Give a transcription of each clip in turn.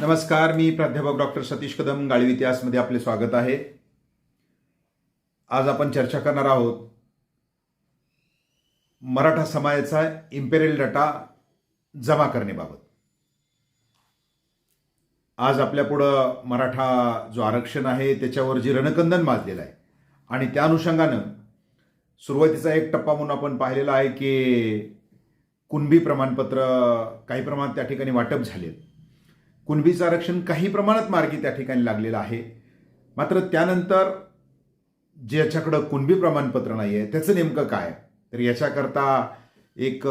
नमस्कार मी प्राध्यापक डॉक्टर सतीश कदम गाळी इतिहासमध्ये आपले स्वागत आहे. आज आपण चर्चा करणार आहोत मराठा समाजाचा इम्पेरियल डाटा जमा करण्याबाबत. आज आपल्यापुढं मराठा जो आरक्षण आहे त्याच्यावर जे रणकंदन माजलेलं आहे आणि त्या अनुषंगानं सुरुवातीचा एक टप्पा म्हणून आपण पाहिलेला आहे की कुणबी प्रमाणपत्र काही प्रमाणात त्या ठिकाणी वाटप झालेत कुणबीचं आरक्षण काही प्रमाणात मार्गी त्या ठिकाणी लागलेलं आहे. मात्र त्यानंतर ज्याच्याकडं कुणबी प्रमाणपत्र नाही आहे त्याचं नेमकं काय? तर याच्याकरता एक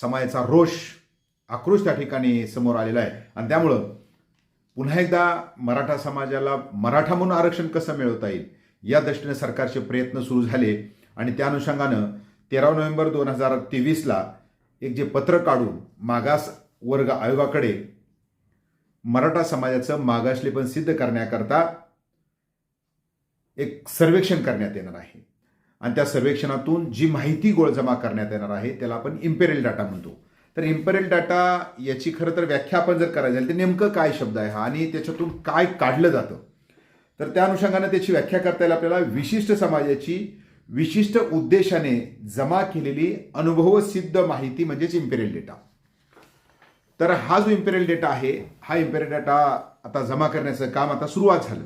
समाजाचा रोष आक्रोश त्या ठिकाणी समोर आलेला आहे. आणि त्यामुळं पुन्हा एकदा मराठा समाजाला मराठा म्हणून आरक्षण कसं मिळवता येईल? या दृष्टीने सरकारचे प्रयत्न सुरू झाले आणि त्या अनुषंगानं तेरा नोव्हेंबर दोन हजार तेवीसला एक जे पत्र काढून मागास वर्ग आयोगाकडे मराठा समाजाचं मागासलेपण सिद्ध करण्याकरता एक सर्वेक्षण करण्यात येणार आहे. आणि त्या सर्वेक्षणातून जी माहिती गोळ जमा करण्यात येणार आहे त्याला आपण इम्पेरियल डाटा म्हणतो. तर इम्पेरियल डाटा याची खरं तर व्याख्या आपण जर करायची झाली तर नेमकं काय शब्द आहे हा आणि त्याच्यातून काय काढलं जातं? तर त्या अनुषंगाने त्याची व्याख्या करता येईल आपल्याला. विशिष्ट समाजाची विशिष्ट उद्देशाने जमा केलेली अनुभवसिद्ध माहिती म्हणजेच इम्पेरियल डेटा तर हा जो इम्पेरियल डेटा आहे हा इम्पेरियल डेटा आता जमा करण्याचं काम आता सुरुवात झालं.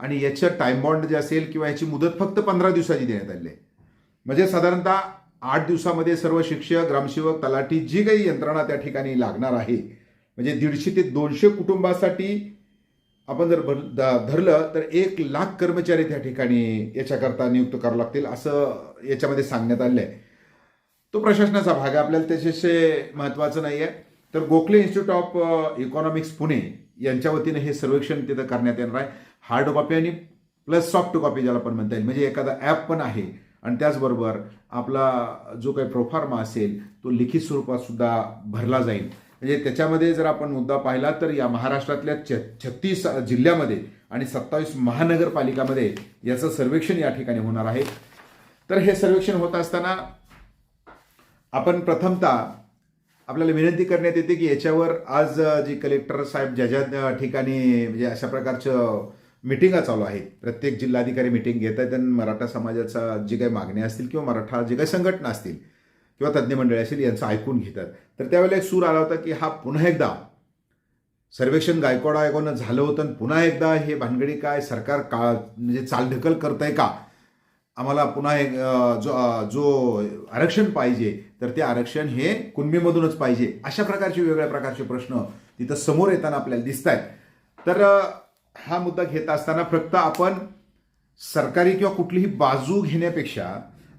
आणि याचं टाईम बॉन्ड जे असेल किंवा याची मुदत फक्त पंधरा दिवसाची देण्यात आली आहे. म्हणजे साधारणतः आठ दिवसामध्ये सर्व शिक्षक ग्रामसेवक तलाठी जी काही यंत्रणा त्या ठिकाणी लागणार आहे म्हणजे दीडशे ते दोनशे कुटुंबासाठी आपण जर भर- धरलं तर एक लाख कर्मचारी त्या ठिकाणी याच्याकरता नियुक्त करावं लागतील असं याच्यामध्ये सांगण्यात आलेलं आहे तो प्रशासनाचा भाग आहे आपल्याला त्याच्याशी महत्त्वाचं नाही आहे तर Gokhale institute of economics Pune यांच्या वतीनं हे सर्वेक्षण तिथं करण्यात येणार आहे. हार्ड कॉपी आणि प्लस सॉफ्ट कॉपी ज्याला पण म्हणता येईल. म्हणजे एखादा ॲप पण आहे आणि त्याचबरोबर आपला जो काही प्रोफार्मा असेल तो लिखित स्वरूपात सुद्धा भरला जाईल. म्हणजे त्याच्यामध्ये जर आपण मुद्दा पाहिला तर या महाराष्ट्रातल्या छ छत्तीस जिल्ह्यामध्ये आणि सत्तावीस महानगरपालिकामध्ये याचं सर्वेक्षण या ठिकाणी होणार आहे. तर हे सर्वेक्षण होत असताना आपण प्रथमतः आपल्याला विनंती करण्यात येते की याच्यावर आज जी कलेक्टर साहेब ज्या ज्या ठिकाणी म्हणजे अशा प्रकारचं मिटिंगा चालू आहेत प्रत्येक जिल्हाधिकारी मिटिंग घेत आहेत आणि मराठा समाजाचा जी काही मागण्या असतील किंवा मराठा जे काही संघटना असतील किंवा तज्ज्ञ मंडळी असतील यांचं ऐकून घेतात. तर त्यावेळेला एक सूर आला होता की हा पुन्हा एकदा सर्वेक्षण गायकवाड आयोगानं झालं होतं आणि पुन्हा एकदा हे भानगडी काय सरकार का म्हणजे चालढकल करतंय का? आम्हाला पुन्हा एक जो जो आरक्षण पाहिजे तर ते आरक्षण हे कुणबीमधूनच पाहिजे अशा प्रकारचे वेगवेगळ्या प्रकारचे प्रश्न तिथं समोर येताना आपल्याला दिसत आहेत तर हा मुद्दा घेत असताना फक्त आपण सरकारी किंवा कुठलीही बाजू घेण्यापेक्षा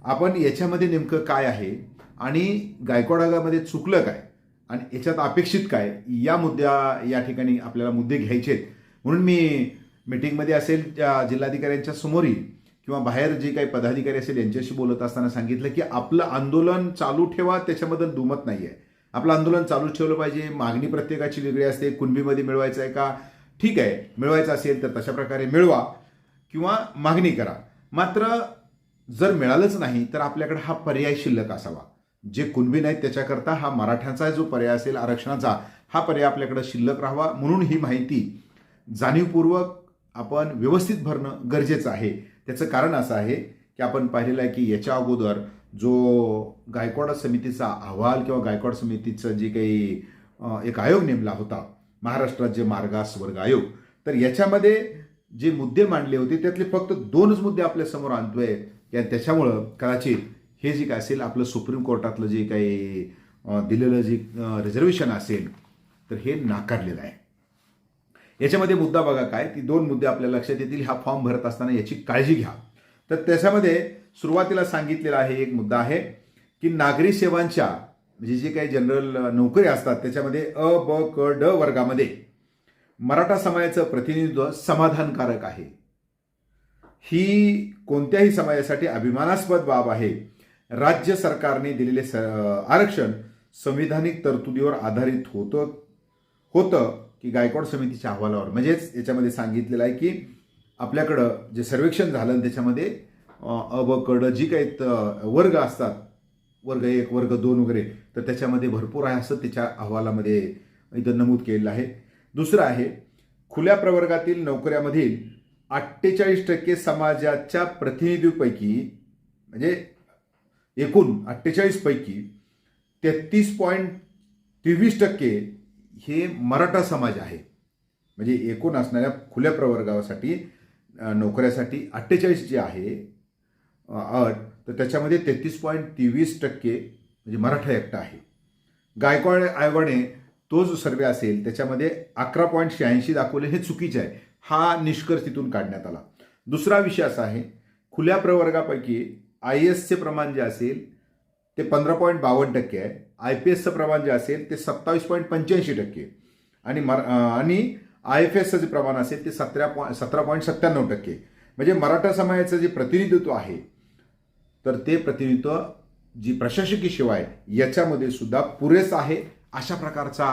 आपण याच्यामध्ये नेमकं काय आहे आणि गायकवाडागामध्ये चुकलं काय आणि याच्यात अपेक्षित काय या मुद्द्या या ठिकाणी आपल्याला मुद्दे घ्यायचे आहेत म्हणून मी मिटिंगमध्ये असेल त्या जिल्हाधिकाऱ्यांच्या समोरील किंवा बाहेर जे काही पदाधिकारी असेल यांच्याशी बोलत असताना सांगितलं की आपलं आंदोलन चालू ठेवा त्याच्याबद्दल दुमत नाही आहे आपलं आंदोलन चालू ठेवलं पाहिजे मागणी प्रत्येकाची वेगळी असते कुणबीमध्ये मिळवायचं आहे का? ठीक आहे मिळवायचं असेल तर तशा प्रकारे मिळवा किंवा मागणी करा. मात्र जर मिळालंच नाही तर आपल्याकडे हा पर्याय शिल्लक असावा. जे कुणबी नाहीत त्याच्याकरता हा मराठ्यांचा जो पर्याय असेल आरक्षणाचा हा पर्याय आपल्याकडे शिल्लक राहावा म्हणून ही माहिती जाणीवपूर्वक आपण व्यवस्थित भरणं गरजेचं आहे. त्याचं कारण असं आहे की आपण पाहिलेलं आहे की याच्या अगोदर जो गायकवाड समितीचा अहवाल किंवा गायकवाड समितीचं जे काही एक आयोग नेमला होता महाराष्ट्रात जे मार्गास वर्ग आयोग तर याच्यामध्ये जे मुद्दे मांडले होते त्यातले फक्त दोनच मुद्दे आपल्यासमोर आणतोय. या त्याच्यामुळं कदाचित हे जे काय असेल आपलं सुप्रीम कोर्टातलं जे काही दिलेलं जे रिझर्वेशन असेल तर हे नाकारलेलं आहे. याच्यामध्ये मुद्दा बघा काय ती दोन मुद्दे आपल्या लक्षात येतील हा फॉर्म भरत असताना याची काळजी घ्या. तर त्याच्यामध्ये सुरुवातीला सांगितलेला आहे एक मुद्दा आहे की नागरी सेवांच्या म्हणजे जे काही जनरल नोकरी असतात त्याच्यामध्ये अ ब क ड वर्गामध्ये मराठा समाजाचं प्रतिनिधित्व समाधानकारक आहे. ही कोणत्याही समाजासाठी अभिमानास्पद बाब आहे. राज्य सरकारने दिलेले स आरक्षण संविधानिक तरतुदीवर आधारित होतं होतं. की गायकवाड समितीच्या अहवालावर. म्हणजेच याच्यामध्ये सांगितलेलं आहे की आपल्याकडं जे सर्वेक्षण झालं आणि त्याच्यामध्ये अबकडं जी काही वर्ग असतात वर्ग एक वर्ग दोन वगैरे तर त्याच्यामध्ये भरपूर आहे असं त्याच्या अहवालामध्ये इथं नमूद केलेलं आहे. दुसरं आहे खुल्या प्रवर्गातील नोकऱ्यामधील अठ्ठेचाळीस टक्के समाजाच्या प्रतिनिधीपैकी म्हणजे एकूण अठ्ठेचाळीसपैकी तेहतीस पॉईंट तेवीस टक्के हे मराठा समाज आहे. म्हणजे एकूण असणाऱ्या खुल्या प्रवर्गासाठी नोकऱ्यासाठी अठ्ठेचाळीस जे आहे अट तर त्याच्यामध्ये तेहतीस पॉईंट तेवीस टक्के म्हणजे मराठा एकटा आहे. गायकवाड आयोगाने तो जो सर्वे असेल त्याच्यामध्ये अकरा पॉईंट शहाऐंशी दाखवले हे चुकीचे आहे. हा निष्कर्ष तिथून काढण्यात आला. दुसरा विषय असा आहे खुल्या प्रवर्गापैकी आय एसचे प्रमाण जे असेल ते पंधरा पॉईंट बावन्न टक्के आहे. आय पी एसचं प्रमाण जे असेल ते सत्तावीस पॉईंट पंच्याऐंशी टक्के आणि मरा आणि आय एफ एसचं जे प्रमाण असेल ते सतरा पॉईंट सतरा पॉईंट सत्त्याण्णव टक्के म्हणजे मराठा समाजाचं जे प्रतिनिधित्व आहे तर ते प्रतिनिधित्व जी प्रशासकीय सेवा आहे याच्यामध्ये सुद्धा पुरेस आहे अशा प्रकारचा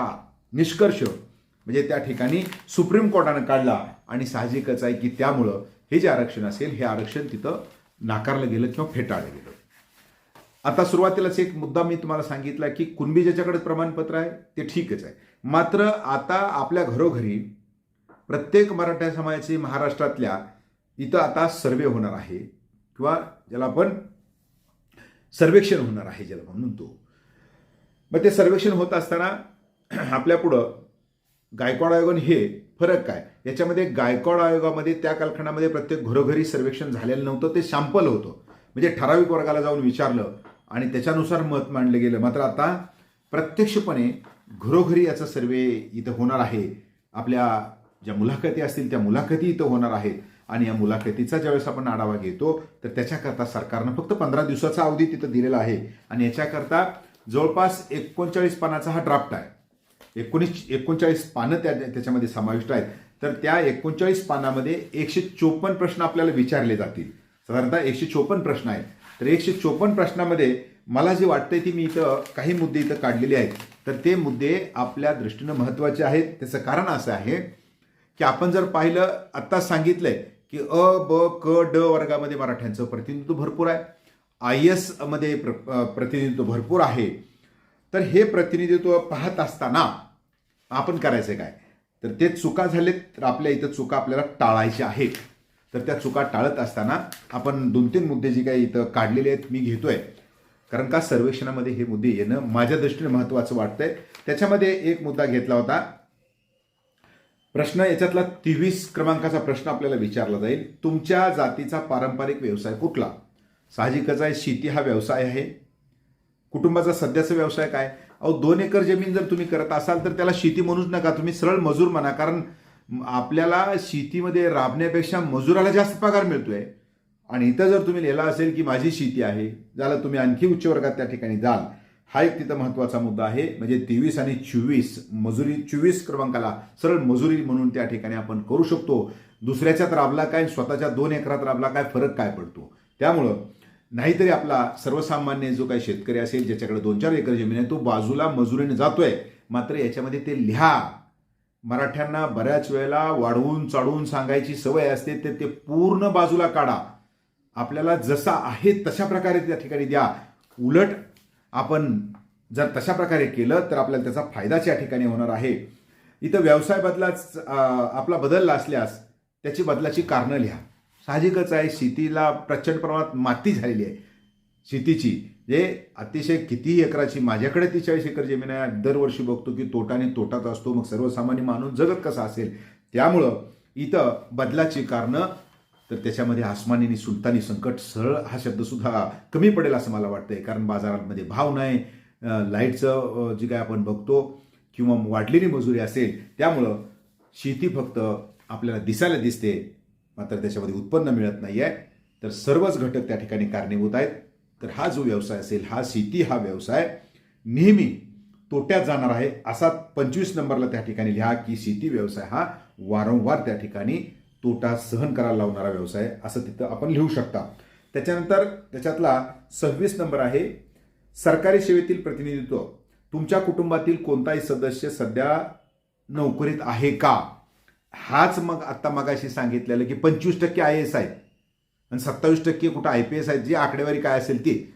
निष्कर्ष म्हणजे त्या ठिकाणी सुप्रीम कोर्टानं काढला आणि साहजिकच आहे की त्यामुळं हे जे आरक्षण असेल हे आरक्षण तिथं नाकारलं गेलं किंवा फेटाळलं गेलं. आता सुरुवातीलाच एक मुद्दा मी तुम्हाला सांगितला की कुणबी ज्याच्याकडे प्रमाणपत्र आहे ते ठीकच आहे. मात्र आता आपल्या घरोघरी प्रत्येक मराठा समाजाची महाराष्ट्रातल्या इथं आता सर्वे होणार आहे किंवा ज्याला आपण सर्वेक्षण होणार आहे ज्याला आपण म्हणतो. मग ते सर्वेक्षण होत असताना आपल्या पुढं गायकवाड आयोगाने हे फरक काय? याच्यामध्ये गायकवाड आयोगामध्ये त्या कालखंडामध्ये प्रत्येक घरोघरी सर्वेक्षण झालेलं नव्हतं ते सॅम्पल होतं. म्हणजे ठराविक वर्गाला जाऊन विचारलं आणि त्याच्यानुसार मत मांडलं गेलं. मात्र आता प्रत्यक्षपणे घरोघरी याचा सर्वे इथं होणार आहे. आपल्या ज्या मुलाखती असतील त्या मुलाखती इथं होणार आहेत. आणि या मुलाखतीचा ज्यावेळेस आपण आढावा घेतो तर त्याच्याकरता सरकारनं फक्त पंधरा दिवसाचा अवधी तिथं दिलेला आहे. आणि याच्याकरता जवळपास एकोणचाळीस पानाचा हा ड्राफ्ट आहे. एकोणीस एकोणचाळीस पानं त्या त्याच्यामध्ये समाविष्ट आहेत. तर त्या एकोणचाळीस पानामध्ये एकशे चोपन्न प्रश्न आपल्याला विचारले जातील. साधारणतः एकशे चोपन्न प्रश्न आहेत. तर एकशे चोपन्न प्रश्नामध्ये मला जे वाटतंय ती मी इथं काही मुद्दे इथं काढलेले आहेत तर ते मुद्दे आपल्या दृष्टीनं महत्त्वाचे आहेत. त्याचं कारण असं आहे की आपण जर पाहिलं आत्ताच आहे की अ ब क ड वर्गामध्ये मराठ्यांचं प्रतिनिधित्व भरपूर आहे. आय एसमध्ये प्र प्रतिनिधित्व भरपूर आहे. तर हे प्रतिनिधित्व पाहत असताना आपण करायचं काय? तर ते चुका झालेत. तर आपल्या इथं चुका आपल्याला टाळायच्या आहेत. तर त्या चुका टाळत असताना आपण दोन तीन मुद्दे जे काही इथं काढलेले आहेत मी घेतोय. कारण का सर्वेक्षणामध्ये हे मुद्दे येणं माझ्या दृष्टीने महत्त्वाचं वाटतंय. त्याच्यामध्ये एक मुद्दा घेतला होता. प्रश्न याच्यातला तेवीस क्रमांकाचा प्रश्न आपल्याला विचारला जाईल. तुमच्या जातीचा पारंपरिक व्यवसाय कुठला? साहजिकच आहे शेती हा व्यवसाय आहे. कुटुंबाचा सध्याचा व्यवसाय काय? अहो दोन एकर जमीन जर तुम्ही करत असाल तर त्याला शेती म्हणूच नका. तुम्ही सरळ मजूर म्हणा. कारण आपल्याला शेतीमध्ये राबण्यापेक्षा मजुराला जास्त पगार मिळतोय. आणि इथं जर तुम्ही लिहिला असेल की माझी शेती आहे ज्याला तुम्ही आणखी उच्च वर्गात त्या ठिकाणी जाल हा एक तिथं महत्त्वाचा मुद्दा आहे. म्हणजे तेवीस आणि चोवीस मजुरी चोवीस क्रमांकाला सरळ मजुरी म्हणून त्या ठिकाणी आपण करू शकतो. दुसऱ्याच्यात राबला काय स्वतःच्या दोन एकरात राबला काय फरक काय पडतो? त्यामुळं नाहीतरी आपला सर्वसामान्य जो काही शेतकरी असेल ज्याच्याकडे दोन चार एकर जमीन आहे तो बाजूला मजुरीने जातोय. मात्र याच्यामध्ये ते लिहा. मराठ्यांना बऱ्याच वेळेला वाढवून चढवून सांगायची सवय असते तर ते पूर्ण बाजूला काढा. आपल्याला जसा आहे तशा प्रकारे त्या ठिकाणी द्या. उलट आपण जर तशा प्रकारे केलं तर आपल्याला त्याचा फायदाच या ठिकाणी होणार आहे. इथं व्यवसाय बदलाच आपला बदलला असल्यास त्याची बदलाची कारणं लिहा. साहजिकच आहे शेतीला प्रचंड प्रमाणात माती झालेली आहे. शेतीची जे अतिशय कितीही एकराची माझ्याकडे ती चाळीस एकर जमीन आहे दरवर्षी बघतो की तोटाने तोटात असतो मग सर्वसामान्य माणूस जगत कसा असेल? त्यामुळं इथं बदलाची कारणं तर त्याच्यामध्ये आसमानी आणि सुलतानी संकट सरळ हा शब्दसुद्धा कमी पडेल असं मला वाटतंय. कारण बाजारामध्ये भाव नाही लाईटचं जे काय आपण बघतो किंवा वाढलेली मजुरी असेल त्यामुळं शेती फक्त आपल्याला दिसायला दिसते मात्र त्याच्यामध्ये उत्पन्न मिळत नाही आहे तर सर्वच घटक त्या ठिकाणी कारणीभूत आहेत. तर हा जो व्यवसाय असेल हा शेती हा व्यवसाय नेहमी तोट्यात जाणार आहे असा पंचवीस नंबरला त्या ठिकाणी लिहा की शेती व्यवसाय हा वारंवार त्या ठिकाणी तोटा सहन करायला लावणारा व्यवसाय असं तिथं आपण लिहू शकता. त्याच्यानंतर त्याच्यातला सव्वीस नंबर आहे सरकारी सेवेतील प्रतिनिधित्व. तुमच्या कुटुंबातील कोणताही सदस्य सध्या नोकरीत आहे का? हाच मग आत्ता मगाशी सांगितलेलं की पंचवीस टक्के आय एस आहेत आणि सत्तावीस टक्के कुठं आय पी एस आहेत जी आकडेवारी काय असेल ती.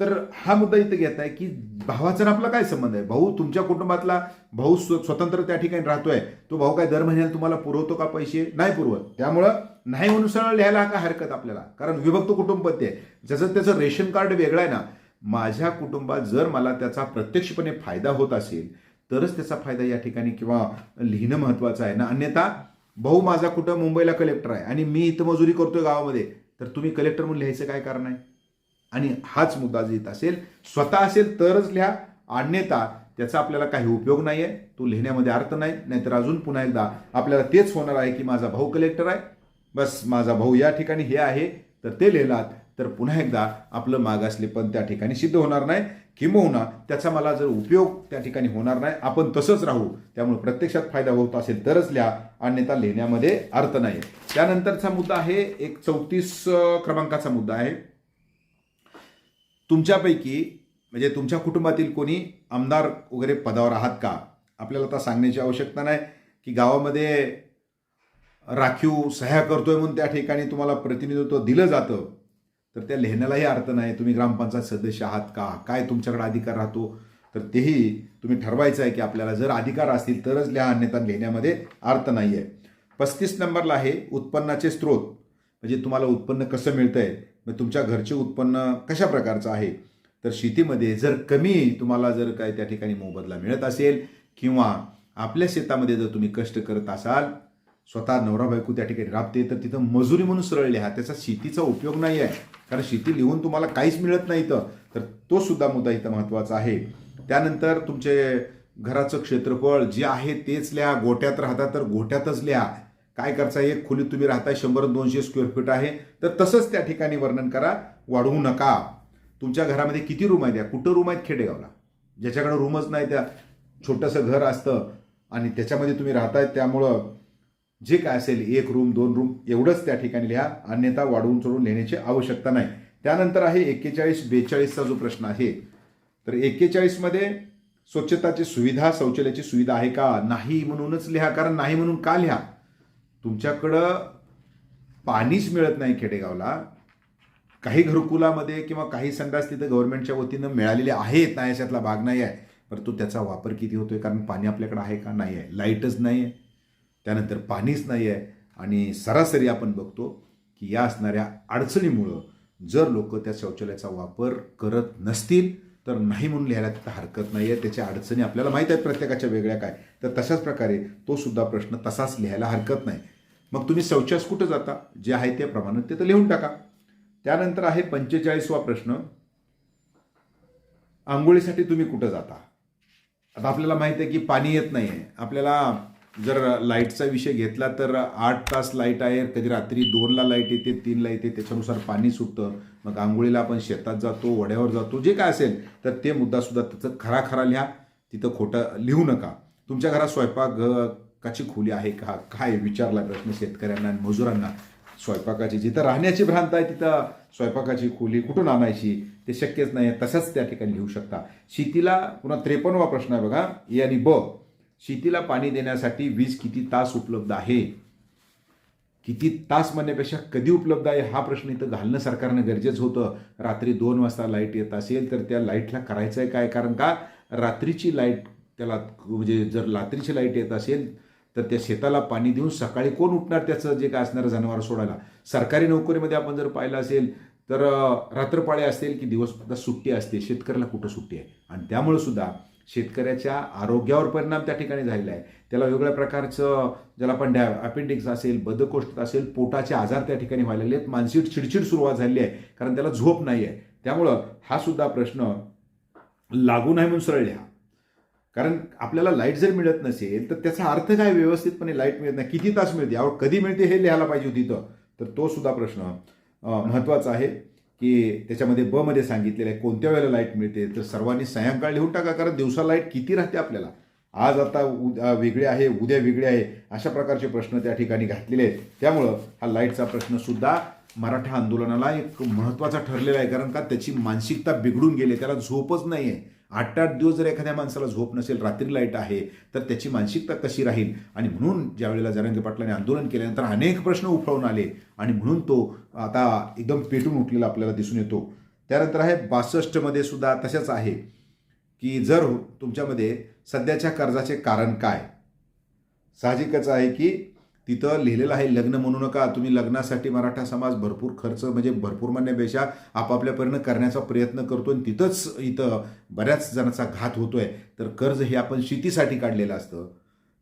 तर हा मुद्दा इथं घेत आहे की भावाचा आपला काय संबंध आहे? भाऊ तुमच्या कुटुंबातला भाऊ स्व- स्वतंत्र त्या ठिकाणी राहतोय. तो भाऊ काय दर महिन्याला तुम्हाला पुरवतो का पैसे? नाही पुरवत. त्यामुळं नाही म्हणून सरळ लिहायला काय हरकत आपल्याला. कारण विभक्त कुटुंब आहे. जसं त्याचं रेशन कार्ड वेगळं आहे ना माझ्या कुटुंबात जर मला त्याचा प्रत्यक्षपणे फायदा होत असेल तरच त्याचा फायदा या ठिकाणी किंवा लिहिणं महत्वाचं आहे ना. अन्यथा भाऊ माझा कुठं मुंबईला कलेक्टर आहे आणि मी इथं मजुरी करतोय गावामध्ये तर तुम्ही कलेक्टर म्हणून लिहायचं काय कारण आहे? आणि हाच मुद्दा येत असेल स्वतः असेल तरच लिहा. अन्यथा त्याचा आपल्याला काही उपयोग नाही आहे तो लिहिण्यामध्ये अर्थ नाही. नाहीतर अजून पुन्हा एकदा आपल्याला तेच होणार आहे की माझा भाऊ कलेक्टर आहे. बस माझा भाऊ या ठिकाणी हे आहे. तर ते लिहिलात. तर पुन्हा एकदा आपलं मागासले पण त्या ठिकाणी सिद्ध होणार नाही. किंबहुना त्याचा मला जर उपयोग त्या ठिकाणी होणार नाही आपण तसंच राहू. त्यामुळे प्रत्यक्षात फायदा होत असेल तरच लिहा अन्यथा लिहिण्यामध्ये अर्थ नाही त्यानंतरचा मुद्दा आहे एक चौतीस क्रमांकाचा मुद्दा आहे. तुमच्यापैकी म्हणजे तुमच्या कुटुंबातील कोणी आमदार वगैरे पदावर आहात का? आपल्याला आता सांगण्याची आवश्यकता नाही की गावामध्ये राखीव सह्या करतोय म्हणून त्या ठिकाणी तुम्हाला प्रतिनिधित्व दिलं जातं. तर त्या लिहिण्यालाही अर्थ नाही. तुम्ही ग्रामपंचायत सदस्य आहात का? काय तुमच्याकडे अधिकार राहतो? तर तेही तुम्ही ठरवायचं आहे की आपल्याला जर अधिकार असतील तरच लिहा अन्यथा लिहिण्यामध्ये अर्थ नाही आहे पस्तीस नंबरला आहे उत्पन्नाचे स्रोत. म्हणजे तुम्हाला उत्पन्न कसं मिळतं आहे मग तुमच्या घरचे उत्पन्न कशा प्रकारचं आहे? तर शेतीमध्ये जर कमी तुम्हाला जर काय त्या ठिकाणी मोबदला मिळत असेल किंवा आपल्या शेतामध्ये जर तुम्ही कष्ट करत असाल स्वतः नवरा बायको त्या ठिकाणी राबते तर तिथं मजुरी म्हणून सरळ लिहा त्याचा शेतीचा उपयोग नाही आहे. कारण शेती लिहून तुम्हाला काहीच मिळत नाही इथं. तर तो सुद्धा मुद्दा इथं महत्त्वाचा आहे. त्यानंतर तुमचे घराचं क्षेत्रफळ जे आहे तेच लिहा. गोट्यात राहता तर गोट्यातच लिहा. काय करता एक खोलीत तुम्ही राहताय शंभर दोनशे स्क्वेअर फीट आहे. तर तसंच त्या ठिकाणी वर्णन करा. वाढवू नका. तुमच्या घरामध्ये किती रूम आहेत या? कुठं रूम आहेत खेडेगावला? ज्याच्याकडे रूमच नाही त्या. छोटंसं घर असतं आणि त्याच्यामध्ये तुम्ही राहताय त्यामुळं जे काय असेल एक रूम दोन रूम एवढंच त्या ठिकाणी लिहा. अन्यथा वाढवून चढून लिहिण्याची आवश्यकता नाही. त्यानंतर आहे एक्केचाळीस बेचाळीसचा जो प्रश्न आहे तर एक्केचाळीसमध्ये स्वच्छताची सुविधा शौचालयाची सुविधा आहे का? नाही म्हणूनच लिहा. कारण नाही म्हणून का लिहा? तुमच्याकडं पाणीच मिळत नाही खेडेगावला. काही घरकुलामध्ये किंवा काही संडास तिथं गव्हर्नमेंटच्या वतीनं मिळालेले आहेत. नाही अशातला भाग नाही आहे. परंतु त्याचा वापर किती होतोय? कारण पाणी आपल्याकडे आहे का? नाही आहे. लाईटच नाही आहे. त्यानंतर पाणीच नाही आहे आणि सरासरी आपण बघतो की या असणाऱ्या अडचणीमुळं जर लोक त्या शौचालयाचा वापर करत नसतील तर नाही म्हणून लिहायला तिथं हरकत नाही आहे त्याच्या अडचणी आपल्याला माहीत आहेत प्रत्येकाच्या वेगळ्या काय. तर तशाच प्रकारे तो सुद्धा प्रश्न तसाच लिहायला हरकत नाही. मग तुम्ही शौचास कुठं जाता? जे आहे त्या प्रमाणात ते तर लिहून टाका. त्यानंतर आहे पंचेचाळीसवा प्रश्न. आंघोळीसाठी तुम्ही कुठं जाता? आता आपल्याला माहिती आहे की पाणी येत नाही आहे आपल्याला जर लाईटचा विषय घेतला तर आठ तास लाइट आहे कधी रात्री दोनला लाइट येते तीनला येते त्याच्यानुसार पाणी सुटतं मग आंघोळीला आपण शेतात जातो वड्यावर जातो जे काय असेल तर ते मुद्दासुद्धा त्याचं खरा खरा लिहा तिथं खोटं लिहू नका. तुमच्या घरात स्वयंपाकाची खोली आहे का? काय विचारला प्रश्न शेतकऱ्यांना आणि मजुरांना? स्वयंपाकाची जिथं राहण्याची भ्रांत आहे तिथं स्वयंपाकाची खोली कुठून आणायची? ते शक्यच नाही आहे तसंच त्या ठिकाणी लिहू शकता. शेतीला पुन्हा त्रेपन्नवा प्रश्न आहे बघा ए आणि ब. शेतीला पाणी देण्यासाठी वीज किती तास उपलब्ध आहे? किती तास म्हणण्यापेक्षा कधी उपलब्ध आहे? हा प्रश्न इथं घालणं सरकारनं गरजेचं होतं. रात्री दोन वाजता लाइट येत असेल तर त्या लाईटला करायचं आहे काय? कारण का? रात्रीची लाइट त्याला म्हणजे जर रात्रीची लाइट येत असेल तर त्या शेताला पाणी देऊन सकाळी कोण उठणार त्याचं? जे काय असणारं जनावर सोडायला. सरकारी नोकरीमध्ये आपण जर पाहिलं असेल तर रात्रपाळी असेल की दिवस सुट्टी असते. शेतकऱ्याला कुठं सुट्टी आहे? आणि त्यामुळे सुद्धा शेतकऱ्याच्या आरोग्यावर परिणाम त्या ठिकाणी झालेला आहे. त्याला वेगवेगळ्या प्रकारचं ज्याला आपण डॅ अपेंडिक्स असेल बद्धकोष्ठ असेल पोटाचे आजार त्या ठिकाणी व्हायलेले आहेत. मानसिक चिडचिड सुरुवात झाली आहे कारण त्याला झोप नाही आहे. त्यामुळं हा सुद्धा प्रश्न लागू नाही म्हणून सरळ लिहा. कारण आपल्याला लाइट जर मिळत नसेल तर त्याचा अर्थ काय? व्यवस्थितपणे लाइट मिळत नाही. किती तास मिळते? यावर कधी मिळते हे लिहायला पाहिजे होती तर तो सुद्धा प्रश्न महत्त्वाचा आहे. की त्याच्यामध्ये ब मध्ये सांगितलेलं आहे कोणत्या वेळेला लाइट मिळते? तर सर्वांनी सायंकाळ लिहून टाका कारण दिवसा लाइट किती राहते आपल्याला? आज आता उद्या वेगळे आहे उद्या वेगळे आहे अशा प्रकारचे प्रश्न त्या ठिकाणी घातलेले आहेत. त्यामुळं हा लाईटचा प्रश्नसुद्धा मराठा आंदोलनाला एक महत्त्वाचा ठरलेला आहे कारण का त्याची मानसिकता बिघडून गेली त्याला झोपच नाही आहे आठ आठ दिवस जर एखाद्या माणसाला झोप नसेल रात्री लाइट आहे तर त्याची मानसिकता कशी राहील? आणि म्हणून ज्यावेळेला जरांगे पाटलांनी आंदोलन केल्यानंतर अनेक प्रश्न उफळून आले आणि म्हणून तो आता एकदम पेटून उठलेला आपल्याला दिसून येतो. त्यानंतर आहे बासष्टमध्ये सुद्धा तशाच आहे की जर तुमच्यामध्ये सध्याच्या कर्जाचे कारण काय? साहजिकच आहे की तिथं लिहिलेलं आहे लग्न म्हणू नका तुम्ही लग्नासाठी मराठा समाज भरपूर खर्च म्हणजे भरपूर म्हणण्यापेक्षा आपापल्यापर्यंत करण्याचा प्रयत्न करतो आणि तिथंच इथं बऱ्याच जणांचा घात होतो आहे तर कर्ज हे आपण शेतीसाठी काढलेलं असतं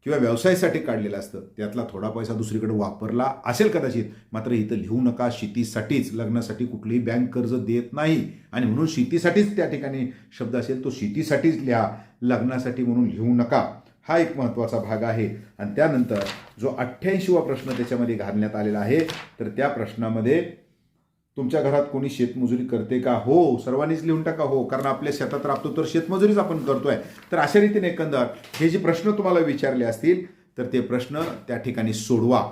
किंवा व्यवसायासाठी काढलेलं असतं. त्यातला थोडा पैसा दुसरीकडे वापरला असेल कदाचित मात्र इथं लिहू नका शेतीसाठीच लग्नासाठी कुठलीही बँक कर्ज देत नाही. आणि म्हणून शेतीसाठीच त्या ठिकाणी शब्द असेल तो शेतीसाठीच लिहा. लग्नासाठी म्हणून लिहू नका. हा एक महत्त्वाचा भाग आहे. आणि त्यानंतर जो अठ्ठ्याऐंशीवा प्रश्न त्याच्यामध्ये घालण्यात आलेला आहे तर त्या प्रश्नामध्ये तुमच्या घरात कोणी शेतमजुरी करते का? हो सर्वांनीच लिहून टाका हो कारण आपल्या शेतात राबतो तर शेतमजुरीच आपण करतोय. तर अशा रीतीने एकंदर हे जे प्रश्न तुम्हाला विचारले असतील तर ते प्रश्न त्या ठिकाणी सोडवा.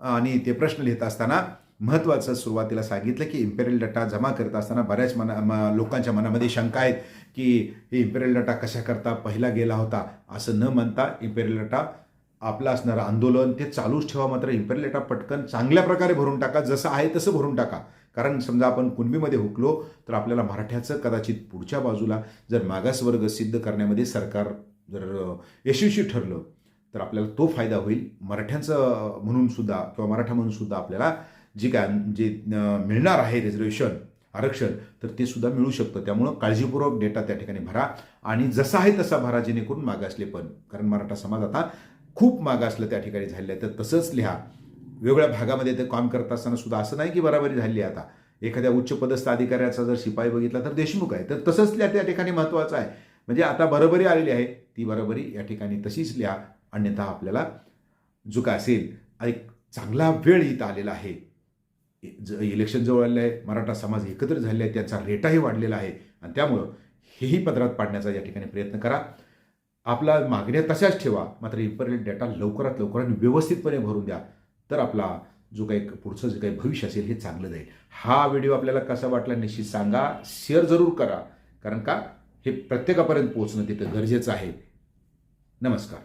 आणि ते प्रश्न लिहित असताना महत्त्वाचं सुरुवातीला सांगितलं की इम्पेरियल डाटा जमा करत असताना बऱ्याच मना म- लोकांच्या मनामध्ये शंका आहेत की हे इम्पेरियल डाटा कशा करता पहिला गेला होता असं न म्हणता इम्पेरियल डाटा आपलं असणारं आंदोलन ते चालूच ठेवा मात्र इम्पेरियल डाटा पटकन चांगल्या प्रकारे भरून टाका जसं आहे तसं भरून टाका. कारण समजा आपण कुणबीमध्ये हुकलो तर आपल्याला मराठ्याचं कदाचित पुढच्या बाजूला जर मागासवर्ग सिद्ध करण्यामध्ये सरकार जर यशस्वी ठरलं तर आपल्याला तो फायदा होईल. मराठ्यांचं म्हणून सुद्धा किंवा मराठा म्हणून सुद्धा आपल्याला जी काय जे मिळणार आहे रिझर्वेशन आरक्षण तर ते सुद्धा मिळू शकतं. त्यामुळं काळजीपूर्वक डेटा त्या ठिकाणी भरा आणि जसा आहे तसा भरा जेणेकरून मागासले पण. कारण मराठा समाज आता खूप मागासलं त्या ठिकाणी झालेलं आहे. तर तसंच लिहा. वेगवेगळ्या भागामध्ये ते काम करत असताना सुद्धा असं नाही की बराबरी झाली आहे आता. एखाद्या उच्च पदस्थ अधिकाऱ्याचा जर शिपाई बघितला तर देशमुख आहे. तर तसंच लिहा त्या ठिकाणी महत्त्वाचं आहे. म्हणजे आता बरोबरी आलेली आहे. ती बरोबरी या ठिकाणी तशीच लिहा. अन्यथा आपल्याला जो काय असेल. एक चांगला वेळ इथं आलेला आहे. ज- इलेक्शन जवळ आलेलं आहे मराठा समाज एकत्र झालेला आहे त्याचा रेटाही वाढलेला आहे. आणि त्यामुळं हेही पदरात पाडण्याचा या ठिकाणी प्रयत्न करा. आपला मागण्या तशाच ठेवा मात्र इम्पॉर्टंट डेटा लवकरात लवकर आणि व्यवस्थितपणे भरून द्या. तर आपला जो काही पुढचं जे काही भविष्य असेल हे चांगलं जाईल. हा व्हिडिओ आपल्याला कसा वाटला निश्चित सांगा. शेअर जरूर करा. कारण का? हे प्रत्येकापर्यंत पोहोचणं तिथं गरजेचं आहे. नमस्कार.